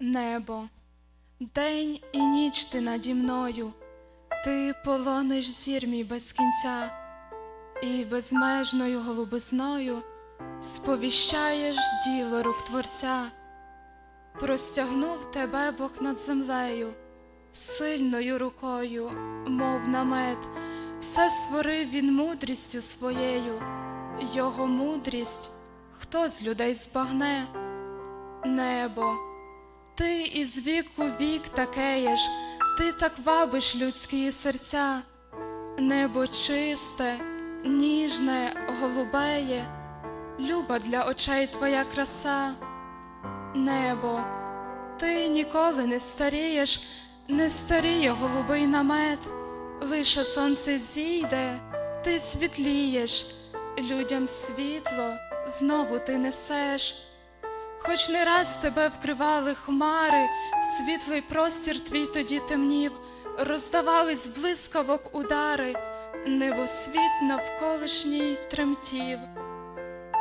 небо, день і ніч ти наді мною, ти полониш зір мій без кінця, і безмежною голубизною сповіщаєш діло рук Творця, простягнув тебе Бог над землею, сильною рукою, мов намет, все створив він мудрістю своєю, його мудрість хто з людей збагне? Небо, ти із віку вік такеєш, ти так вабиш людські серця, небо чисте, ніжне, голубеє, люба для очей твоя краса. Небо, ти ніколи не старієш, не старіє голубий намет, лише сонце зійде, ти світлієш, людям світло знову ти несеш. Хоч не раз тебе вкривали хмари, світлий простір твій тоді темнів, роздавались блискавок удари, небосвіт навколишній тремтів.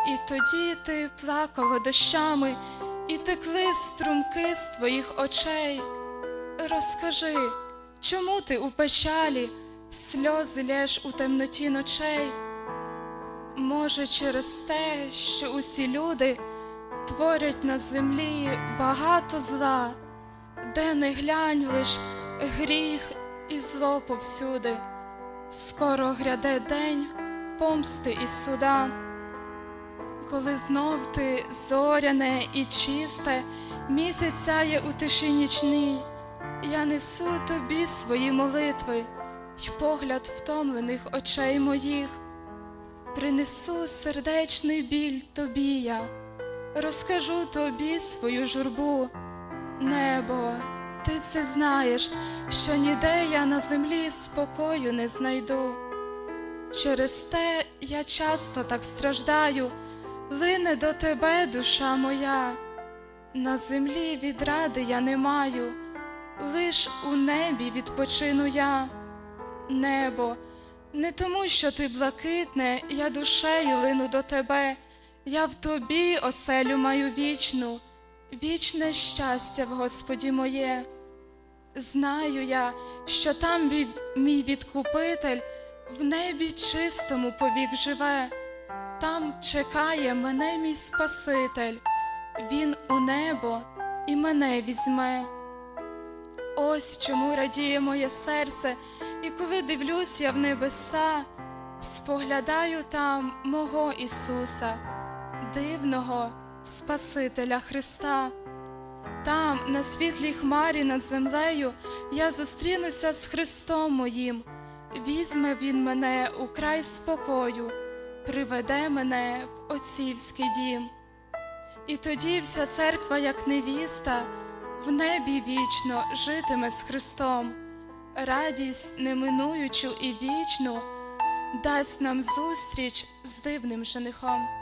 І тоді ти плакала дощами, і текли струмки з твоїх очей. Розкажи, чому ти у печалі, сльози лєш у темноті ночей? Може, через те, що усі люди творять на землі багато зла, де не глянь лиш гріх і зло повсюди. Скоро гряде день помсти і суда, коли знов ти зоряне і чисте, місяць сяє у тиші нічній, я несу тобі свої молитви й погляд втомлених очей моїх. Принесу сердечний біль тобі я, розкажу тобі свою журбу. Небо, ти це знаєш, що ніде я на землі спокою не знайду. Через те я часто так страждаю, лине до тебе душа моя, на землі відради я не маю, лиш у небі відпочину я, небо. Не тому, що ти блакитне, я душею лину до тебе, я в тобі оселю маю вічну, вічне щастя в Господі моє. Знаю я, що там мій відкупитель в небі чистому повік живе, там чекає мене мій Спаситель, Він у небо і мене візьме. Ось чому радіє моє серце, і коли дивлюсь я в небеса, споглядаю там мого Ісуса, дивного Спасителя Христа. Там, на світлій хмарі над землею, я зустрінуся з Христом моїм, візьме Він мене у край спокою, приведе мене в отцівський дім. І тоді вся церква, як невіста, в небі вічно житиме з Христом, радість неминуючу і вічну дасть нам зустріч з дивним женихом.